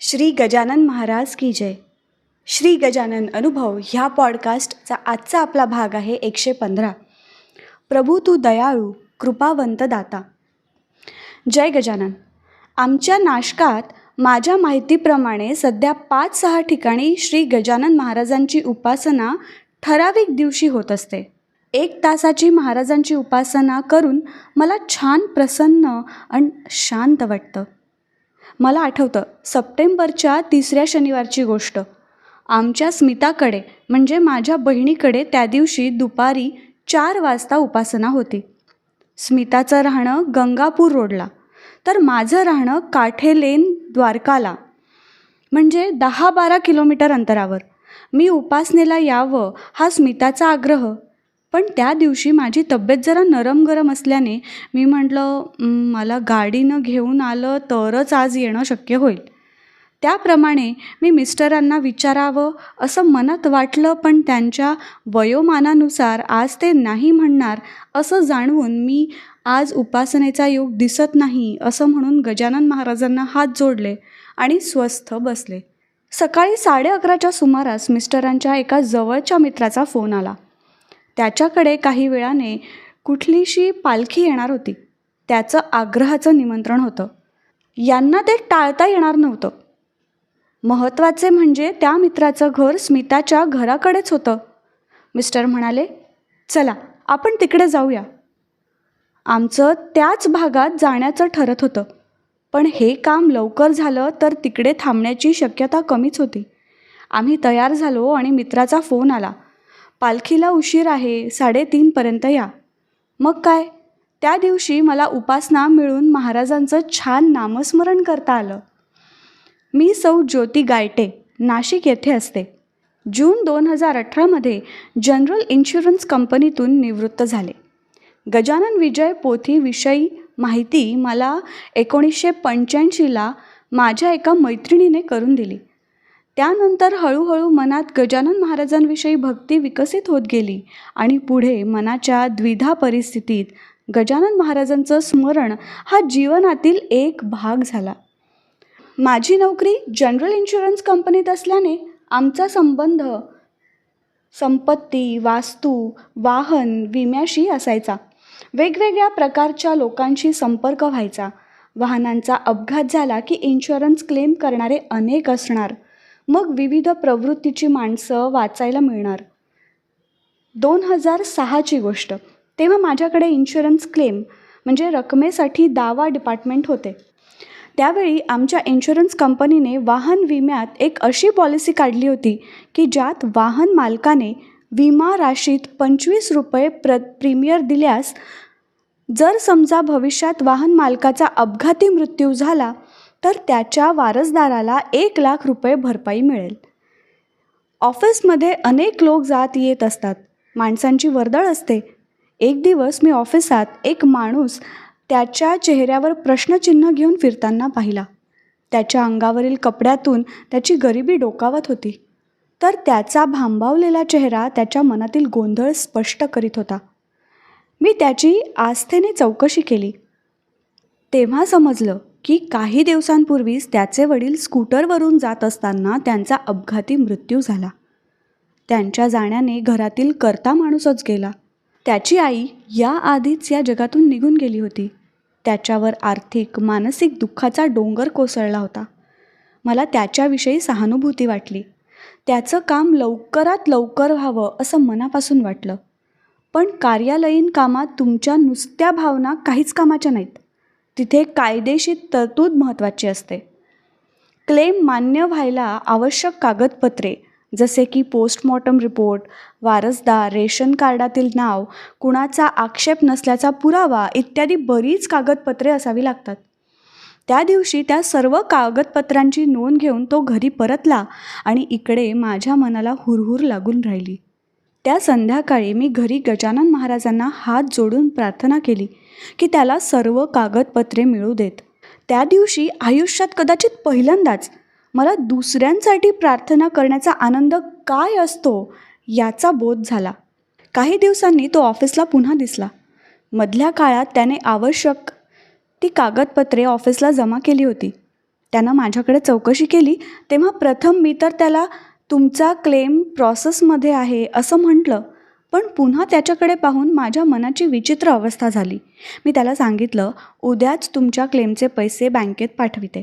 श्री गजानन महाराज की जय. श्री गजानन अनुभव ह्या पॉडकास्टचा आजचा आपला भाग आहे एकशे पंधरा. प्रभू तू दयाळू कृपावंत दाता. जय गजानन. आमच्या नाशकात माझ्या माहितीप्रमाणे सध्या पाच सहा ठिकाणी श्री गजानन महाराजांची उपासना ठराविक दिवशी होत असते. एक तासाची महाराजांची उपासना करून मला छान प्रसन्न आणि शांत वाटतं. मला आठवतं सप्टेंबरच्या तिसऱ्या शनिवारची गोष्ट. आमच्या स्मिताकडे म्हणजे माझ्या बहिणीकडे त्या दिवशी दुपारी चार वाजता उपासना होती. स्मिताचं राहणं गंगापूर रोडला. तर माझं राहणं काठे लेन द्वारकाला. म्हणजे दहा बारा किलोमीटर अंतरावर. मी उपासनेला यावं हा स्मिताचा आग्रह. पण त्या दिवशी माझी तब्येत जरा नरम गरम असल्याने मी म्हटलं मला गाडीनं घेऊन आलं तरच आज येणं शक्य होईल. त्याप्रमाणे मी मिस्टरांना विचारावं असं मनात वाटलं पण त्यांच्या वयोमानानुसार आज ते नाही म्हणणार असं जाणवून मी आज उपासनेचा योग दिसत नाही असं म्हणून गजानन महाराजांना हात जोडले आणि स्वस्थ बसले. सकाळी साडे अकराच्या सुमारास मिस्टरांच्या एका जवळच्या मित्राचा फोन आला. त्याच्याकडे काही वेळाने कुठलीशी पालखी येणार होती. त्याचं आग्रहाचं निमंत्रण होतं. यांना ते टाळता येणार नव्हतं. महत्त्वाचे म्हणजे त्या मित्राचं घर स्मिताच्या घराकडेच होतं. मिस्टर म्हणाले चला आपण तिकडे जाऊया. आमचं त्याच भागात जाण्याचं ठरत होतं. पण हे काम लवकर झालं तर तिकडे थांबण्याची शक्यता कमीच होती. आम्ही तयार झालो आणि मित्राचा फोन आला. पालखीला उशीर आहे साडेतीनपर्यंत या. मग काय? त्या दिवशी मला उपासना मिळून महाराजांचं छान नामस्मरण करता आलं. मी सौ ज्योती गायटे नाशिक येथे असते. जून दोन हजार अठरामध्ये जनरल इन्शुरन्स कंपनीतून निवृत्त झाले. गजानन विजय पोथीविषयी माहिती मला एकोणीसशे पंच्याऐंशीला माझ्या एका मैत्रिणीने करून दिली. त्यानंतर हळूहळू मनात गजानन महाराजांविषयी भक्ती विकसित होत गेली आणि पुढे मनाच्या द्विधा परिस्थितीत गजानन महाराजांचं स्मरण हा जीवनातील एक भाग झाला. माझी नोकरी जनरल इन्शुरन्स कंपनीत असल्याने आमचा संबंध संपत्ती वास्तू वाहन विम्याशी असायचा. वेगवेगळ्या प्रकारच्या लोकांशी संपर्क व्हायचा. वाहनांचा अपघात झाला की इन्शुरन्स क्लेम करणारे अनेक असणार. मग विविध प्रवृत्तीची माणसं वाचायला मिळणार. दोन हजार सहाची गोष्ट. तेव्हा माझ्याकडे इन्शुरन्स क्लेम म्हणजे रकमेसाठी दावा डिपार्टमेंट होते. त्यावेळी आमच्या इन्शुरन्स कंपनीने वाहन विम्यात एक अशी पॉलिसी काढली होती की ज्यात वाहन मालकाने विमा राशीत पंचवीस रुपये प्र प्रीमियर दिल्यास जर समजा भविष्यात वाहन मालकाचा अपघाती मृत्यू झाला तर त्याच्या वारसदाराला एक लाख रुपये भरपाई मिळेल. ऑफिसमध्ये अनेक लोक जात येत असतात. माणसांची वर्दळ असते. एक दिवस मी ऑफिसात एक माणूस त्याच्या चेहऱ्यावर प्रश्नचिन्ह घेऊन फिरताना पाहिला. त्याच्या अंगावरील कपड्यातून त्याची गरिबी डोकावत होती. तर त्याचा भांबावलेला चेहरा त्याच्या मनातील गोंधळ स्पष्ट करीत होता. मी त्याची आस्थेने चौकशी केली. तेव्हा समजलं की काही दिवसांपूर्वीच त्याचे वडील स्कूटरवरून जात असताना त्यांचा अपघाती मृत्यू झाला. त्यांच्या जाण्याने घरातील करता माणूसच गेला. त्याची आई या आधीच या जगातून निघून गेली होती. त्याच्यावर आर्थिक मानसिक दुःखाचा डोंगर कोसळला होता. मला त्याच्याविषयी सहानुभूती वाटली. त्याचं काम लवकरात लवकर व्हावं असं मनापासून वाटलं. पण कार्यालयीन कामात तुमच्या नुसत्या भावना काहीच कामाच्या नाहीत. तिथे कायदेशीर तरतूद महत्त्वाची असते. क्लेम मान्य व्हायला आवश्यक कागदपत्रे जसे की पोस्टमॉर्टम रिपोर्ट वारसदार रेशन कार्डातील नाव कुणाचा आक्षेप नसल्याचा पुरावा इत्यादी बरीच कागदपत्रे असावी लागतात. त्या दिवशी त्या सर्व कागदपत्रांची नोंद घेऊन तो घरी परतला आणि इकडे माझ्या मनाला हुरहुर लागून राहिली. त्या संध्याकाळी मी घरी गजानन महाराजांना हात जोडून प्रार्थना केली की त्याला सर्व कागदपत्रे मिळू देत. त्या दिवशी आयुष्यात कदाचित पहिल्यांदाच मला दुसऱ्यांसाठी प्रार्थना करण्याचा आनंद काय असतो याचा बोध झाला. काही दिवसांनी तो ऑफिसला पुन्हा दिसला. मधल्या काळात त्याने आवश्यक ती कागदपत्रे ऑफिसला जमा केली होती. त्यानं माझ्याकडे चौकशी केली तेव्हा प्रथम मी तर त्याला तुमचा क्लेम प्रॉसेसमध्ये आहे असं म्हटलं पण पुन्हा त्याच्याकडे पाहून माझ्या मनाची विचित्र अवस्था झाली. मी त्याला सांगितलं उद्याच तुमच्या क्लेमचे पैसे बँकेत पाठविते.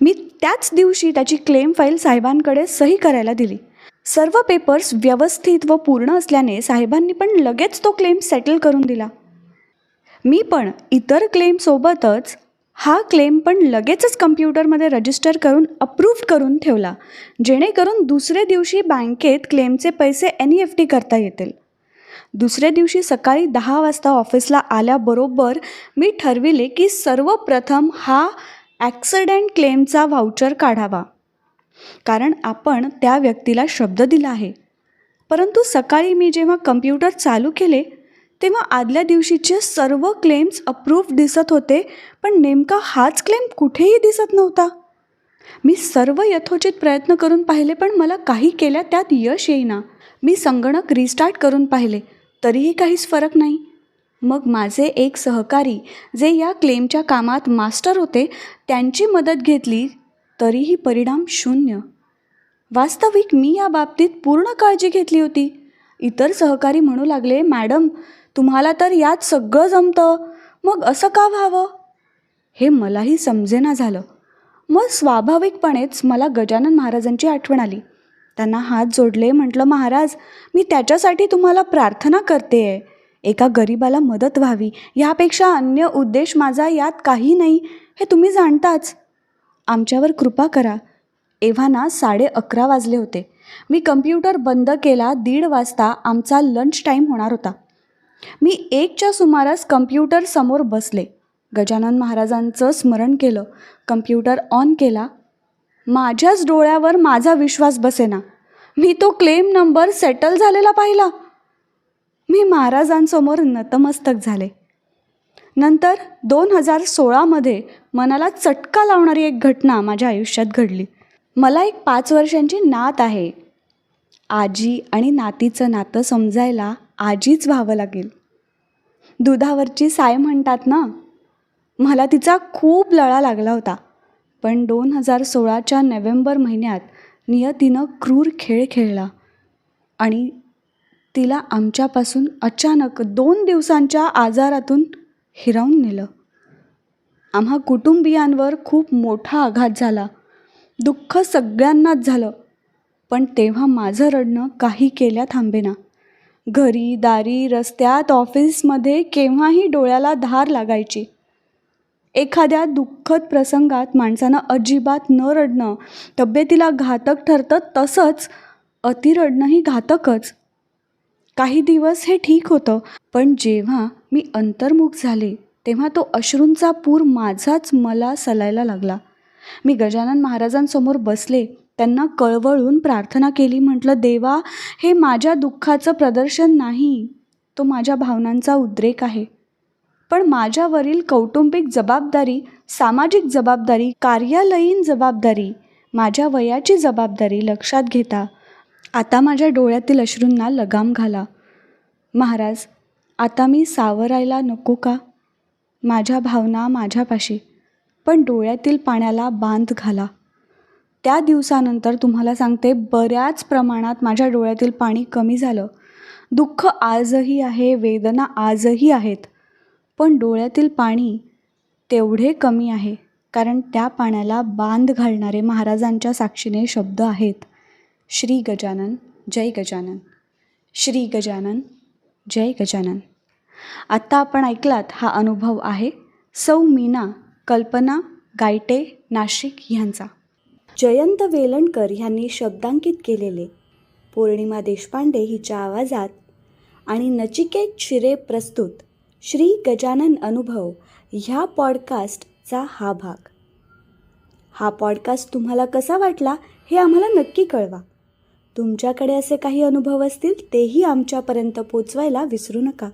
मी त्याच दिवशी त्याची क्लेम फाईल साहेबांकडे सही करायला दिली. सर्व पेपर्स व्यवस्थित व पूर्ण असल्याने साहेबांनी पण लगेच तो क्लेम सेटल करून दिला. मी पण इतर क्लेमसोबतच हा क्लेम पण लगेचच कम्प्युटरमध्ये रजिस्टर करून अप्रूव्ह करून ठेवला जेणेकरून दुसऱ्या दिवशी बँकेत क्लेमचे पैसे एन ई एफ टी करता येतील. दुसऱ्या दिवशी सकाळी दहा वाजता ऑफिसला आल्याबरोबर मी ठरविले की सर्वप्रथम हा ॲक्सिडेंट क्लेमचा व्हाउचर काढावा. कारण आपण त्या व्यक्तीला शब्द दिला आहे. परंतु सकाळी मी जेव्हा कम्प्युटर चालू केले तेव्हा आदल्या दिवशीचे सर्व क्लेम्स अप्रूव्ह दिसत होते पण नेमका हाच क्लेम कुठेही दिसत नव्हता. मी सर्व यथोचित प्रयत्न करून पाहिले पण मला काही केल्या त्यात यश येईना. मी संगणक रिस्टार्ट करून पाहिले तरीही काहीच फरक नाही. मग माझे एक सहकारी जे या क्लेमच्या कामात मास्टर होते त्यांची मदत घेतली तरीही परिणाम शून्य. वास्तविक मी या बाबतीत पूर्ण काळजी घेतली होती. इतर सहकारी म्हणू लागले मॅडम तुम्हाला तर यात सगळं जमतं. मग असं का व्हावं? हे मलाही समजेना झालं. मग स्वाभाविकपणेच मला गजानन महाराजांची आठवण आली. त्यांना हात जोडले म्हटलं महाराज मी त्याच्यासाठी तुम्हाला प्रार्थना करते आहे. एका गरीबाला मदत व्हावी. यापेक्षा अन्य उद्देश माझा यात काही नाही. हे तुम्ही जाणताच. आमच्यावर कृपा करा. एव्हाना साडे अकरा वाजले होते. मी कम्प्युटर बंद केला दीड वाजता आमचा लंच टाईम होणार होता. मी एकच्या सुमारास कम्प्युटरसमोर बसले. गजानन महाराजांचं स्मरण केलं. कम्प्युटर ऑन केला. माझ्याच डोळ्यावर माझा विश्वास बसेना. मी तो क्लेम नंबर सेटल झालेला पाहिला. मी महाराजांसमोर नतमस्तक झाले. नंतर दोन हजार सोळामध्ये मनाला चटका लावणारी एक घटना माझ्या आयुष्यात घडली. मला एक पाच वर्षांची नात आहे. आजी आणि नातीचं नातं समजायला आजीच व्हावं लागेल. दुधावरची साय म्हणतात ना मला तिचा खूप लळा लागला होता. पण दोन हजार सोळाच्या नोव्हेंबर महिन्यात नियतीनं क्रूर खेळ खेळला आणि तिला आमच्यापासून अचानक दोन दिवसांच्या आजारातून हिरावून नेलं. आम्हा कुटुंबियांवर खूप मोठा आघात झाला. दुःख सगळ्यांनाच झालं. पण तेव्हा माझं रडणं काही केल्या थांबेना. घरी दारी रस्त्यात ऑफिसमध्ये केव्हाही डोळ्याला धार लागायची. एखाद्या दुःखद प्रसंगात माणसानं अजिबात न रडणं तब्येतीला घातक ठरतं तसंच अतिरडणंही घातकच. काही दिवस हे ठीक होतं पण जेव्हा मी अंतर्मुख झाले तेव्हा तो अश्रूंचा पूर माझाच मला सलायला लागला. मी गजानन महाराजांसमोर बसले त्यांना कळवळून प्रार्थना केली. म्हटलं देवा हे माझ्या दुःखाचं प्रदर्शन नाही. तो माझ्या भावनांचा उद्रेक आहे. पण माझ्यावरील कौटुंबिक जबाबदारी सामाजिक जबाबदारी कार्यालयीन जबाबदारी माझ्या वयाची जबाबदारी लक्षात घेता. आता माझ्या डोळ्यातील अश्रूंना लगाम घाला. महाराज आता मी सावरायला नको का? माझ्या भावना माझ्यापाशी. पण डोळ्यातील पाण्याला बांध घाला. त्या दिवसानंतर तुम्हाला सांगते बऱ्याच प्रमाणात माझ्या डोळ्यातील पाणी कमी झालं. दुःख आजही आहे वेदना आजही आहेत. पण डोळ्यातील पाणी तेवढे कमी आहे कारण त्या पाण्याला बांध घालणारे महाराजांच्या साक्षीने शब्द आहेत. श्री गजानन जय गजानन. श्री गजानन जय गजानन. आत्ता आपण ऐकलात हा अनुभव आहे सौ मीना कल्पना गायटे नाशिक ह्यांचा जयंत वेलणकर ह्यांनी शब्दांकित केलेले. पौर्णिमा देशपांडे हिच्या आवाजात आणि नचिकेत शिरे प्रस्तुत श्री गजानन अनुभव ह्या पॉडकास्टचा हा भाग. हा पॉडकास्ट तुम्हाला कसा वाटला हे आम्हाला नक्की कळवा. तुमच्याकडे असे काही अनुभव असतील तेही आमच्यापर्यंत पोचवायला विसरू नका.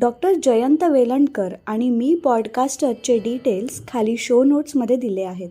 डॉक्टर जयंत वेलणकर आणि मी पॉडकास्टरचे डिटेल्स खाली शो नोट्समध्ये दिले आहेत.